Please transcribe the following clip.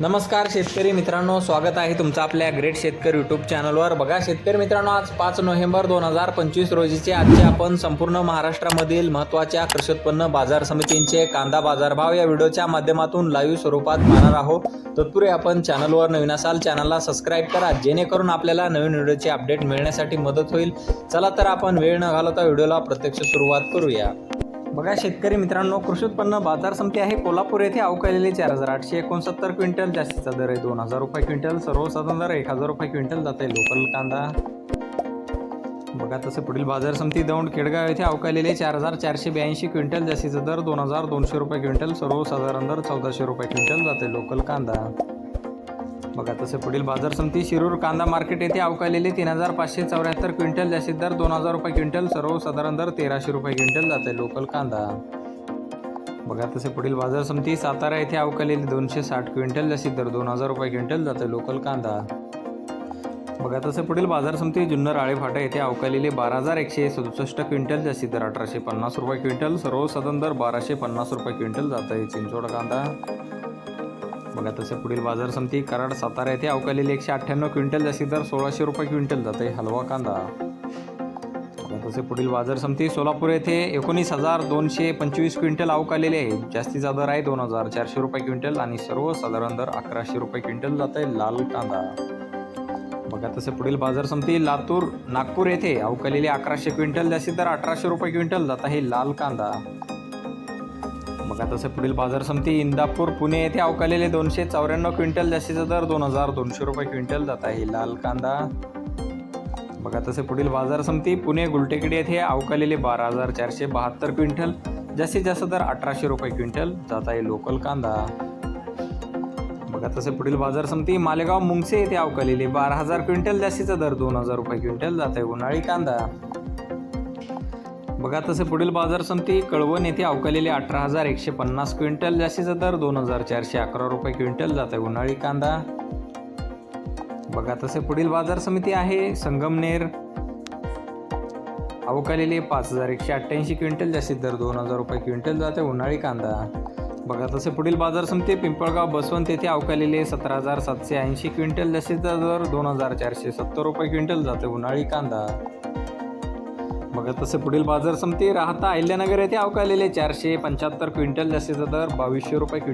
नमस्कार शेतकरी मित्रांनो स्वागत आहे तुमचं आपल्या ग्रेट शेतकरी यूट्यूब चॅनलवर बघा शेतकरी मित्रांनो आज पाच नोव्हेंबर दोन हजार पंचवीस रोजीचे आजचे आपण संपूर्ण महाराष्ट्रामधील महत्त्वाच्या कृषी उत्पन्न बाजार समितींचे कांदा बाजारभाव या व्हिडिओच्या माध्यमातून लाईव्ह स्वरूपात पाहणार आहोत. तत्पूर्वी आपण चॅनलवर नवीन असाल चॅनलला सबस्क्राईब करा जेणेकरून आपल्याला नवीन व्हिडिओचे अपडेट मिळण्यासाठी मदत होईल. चला तर आपण वेळ न घालवता व्हिडिओला प्रत्यक्ष सुरुवात करूया. बघा शेतकरी मित्रांनो कृषी उत्पन्न बाजार समिती आहे. कोल्हापूर येथे अवकालेले चार हजार आठशे एकोणसत्तर क्विंटल जास्तीचा दर आहे दोन हजार रुपये क्विंटल सर्वसाधारण दर एक हजार रुपये क्विंटल जात आहे लोकल कांदा. बघा तसं पुढील बाजार समिती दौंड केडगाव येथे अवकालेले चार हजार चारशे ब्याऐंशी क्विंटल जास्तीचा दर दोन हजार दोनशे रुपये क्विंटल सर्वसाधारण दर चौदाशे रुपये क्विंटल जाते लोकल कांदा. बघा तसे पुढील बाजार समिती शिरूर कांदा मार्केट येथे अवकालेली तीन हजार पाचशे चौऱ्याहत्तर क्विंटल जास्तीत दर दोन हजार रुपये क्विंटल सर्वसाधारण दर तेराशे रुपये क्विंटल जाते लोकल कांदा. बघा तसे पुढील बाजार समिती सातारा येथे अवकालेली दोनशे साठ क्विंटल जास्तीत दर दोन हजार रुपये क्विंटल जाते लोकल कांदा. बघा तसे पुढील बाजार समिती जुन्नर आळेफाटा येथे अवकालेले बारा हजार एकशे सदुसष्ट क्विंटल जास्तीत दर अठराशे पन्नास रुपये क्विंटल सर्वसाधारण दर बाराशे पन्नास रुपये क्विंटल जात आहे चिंचोड कांदा. बघा तसे पुढील बाजार समिती कराड सातारा येथे अवकालेले एकशे अठ्ठ्याण्णव क्विंटल जास्ती दर सोळाशे रुपये क्विंटल जाते. हलवा कांदा. तसे पुढील बाजार समिती सोलापूर येथे एकोणीस हजार दोनशे पंचवीस क्विंटल अवकालेले आहे. जास्तीचा दर आहे दोन हजार चारशे रुपये क्विंटल आणि सर्वसाधारण दर अकराशे रुपये क्विंटल जात आहे लाल कांदा. बघा तसे पुढील बाजार समिती लातूर नागपूर येथे अवकालेले अकराशे क्विंटल जास्तीत दर अठराशे रुपये क्विंटल जात आहे लाल कांदा. बघा तसे पुढील बाजार समिती इंदापूर पुणे येथे अवकालेले दोनशे चौऱ्याण्णव क्विंटल जास्तीचा दर दोन हजार दोनशे रुपये क्विंटल जात आहे. लाल कांदा. बघा तसे पुढील बाजार समिती पुणे गुलटेकडी येथे अवकालेले बारा हजार चारशे बहात्तर क्विंटल जास्तीत जास्त दर अठराशे रुपये क्विंटल जात आहे लोकल कांदा. बघा तसे पुढील बाजार समिती मालेगाव मुंगसे येथे अवकालेले बारा हजार क्विंटल जास्तीचा दर दोन हजार रुपये क्विंटल जात आहे उन्हाळी कांदा. बघा तसे पुढील बाजार समिती कळवण येथे अवकालेले अठरा हजार एकशे पन्नास क्विंटल जास्तीचा दर दोन हजार चारशे अकरा रुपये क्विंटल जात आहे उन्हाळी कांदा. बघा तसे पुढील बाजार समिती आहे संगमनेर. अवकालेले पाच हजार एकशे अठ्ठ्याऐंशी क्विंटल जास्तीत दर दोन हजार रुपये क्विंटल जाते उन्हाळी कांदा. बघा तसे पुढील बाजार समिती पिंपळगाव बसवंत येथे अवकालेले सतरा हजार सातशे ऐंशी क्विंटल जास्तीचा दर दोन हजार चारशे सत्तर रुपये क्विंटल जाते उन्हाळी कांदा. बघा तसे पुढील बाजार समिती राहता अहिल्यानगर येथे अवकालेले चारशे पंच्याहत्तर क्विंटल जास्तीचा दर बावीसशे रुपये क्विंटल.